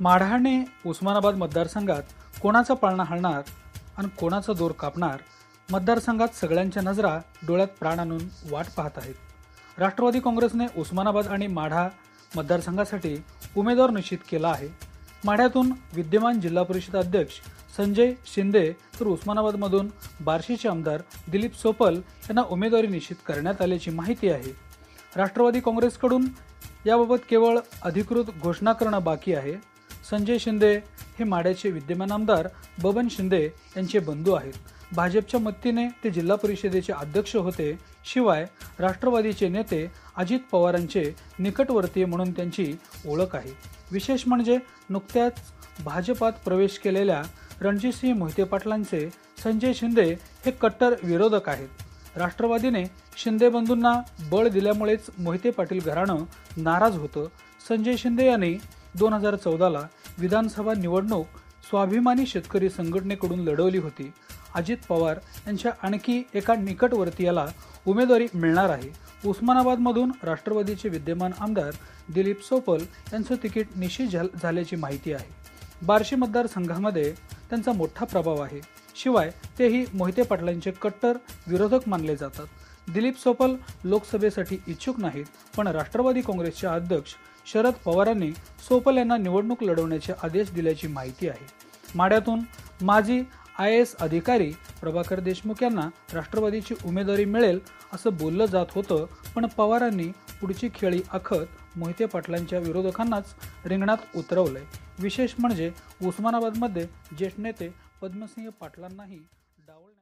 माढाने उस्मानाबाद मतदारसंघात कोणाचा पाळणा हलणार आणि कोणाचा दोर कापणार मतदारसंघात सगळ्यांच्या नजरा डोळ्यात प्राण आणून वाट पाहत आहेत. राष्ट्रवादी काँग्रेसने उस्मानाबाद आणि माढा मतदारसंघासाठी उमेदवार निश्चित केला आहे. माढ्यातून विद्यमान जिल्हा परिषद अध्यक्ष संजय शिंदे तर उस्मानाबादमधून बार्शीचे आमदार दिलीप सोपल यांना उमेदवारी निश्चित करण्यात आल्याची माहिती आहे. राष्ट्रवादी काँग्रेसकडून याबाबत केवळ अधिकृत घोषणा करणं बाकी आहे. संजय शिंदे हे माड्याचे विद्यमान आमदार बबन शिंदे यांचे बंधू आहेत. भाजपच्या मदतीने ते जिल्हा परिषदेचे अध्यक्ष होते. शिवाय राष्ट्रवादीचे नेते अजित पवारांचे निकटवर्तीय म्हणून त्यांची ओळख आहे. विशेष म्हणजे नुकत्याच भाजपात प्रवेश केलेल्या रणजितसिंह मोहिते पाटलांचे संजय शिंदे हे कट्टर विरोधक आहेत. राष्ट्रवादीने शिंदे बंधूंना बळ दिल्यामुळेच मोहिते पाटील घराणं नाराज होतं. संजय शिंदे यांनी दोन हजार चौदाला विधानसभा निवडणूक स्वाभिमानी शेतकरी संघटनेकडून लढवली होती. अजित पवार यांच्या आणखी एका निकटवर्तीयाला उमेदवारी मिळणार आहे. उस्मानाबादमधून राष्ट्रवादीचे विद्यमान आमदार दिलीप सोपल यांचं तिकीट निश्चित झाल- झाल्याची माहिती आहे. बार्शी मतदारसंघामध्ये त्यांचा मोठा प्रभाव आहे. शिवाय तेही मोहिते पाटलांचे कट्टर विरोधक मानले जातात. दिलीप सोपल लोकसभेसाठी इच्छुक नाहीत पण राष्ट्रवादी काँग्रेसचे अध्यक्ष शरद पवारांनी सोपल यांना निवडणूक लढवण्याचे आदेश दिल्याची माहिती आहे. माड्यातून माजी आय एस अधिकारी प्रभाकर देशमुख यांना राष्ट्रवादीची उमेदवारी मिळेल असं बोललं जात होतं पण पवारांनी पुढची खेळी आखत मोहिते पाटलांच्या विरोधकांनाच रिंगणात उतरवलंय. विशेष म्हणजे उस्मानाबादमध्ये ज्येष्ठ नेते पद्मसिंह पाटलांनाही डावल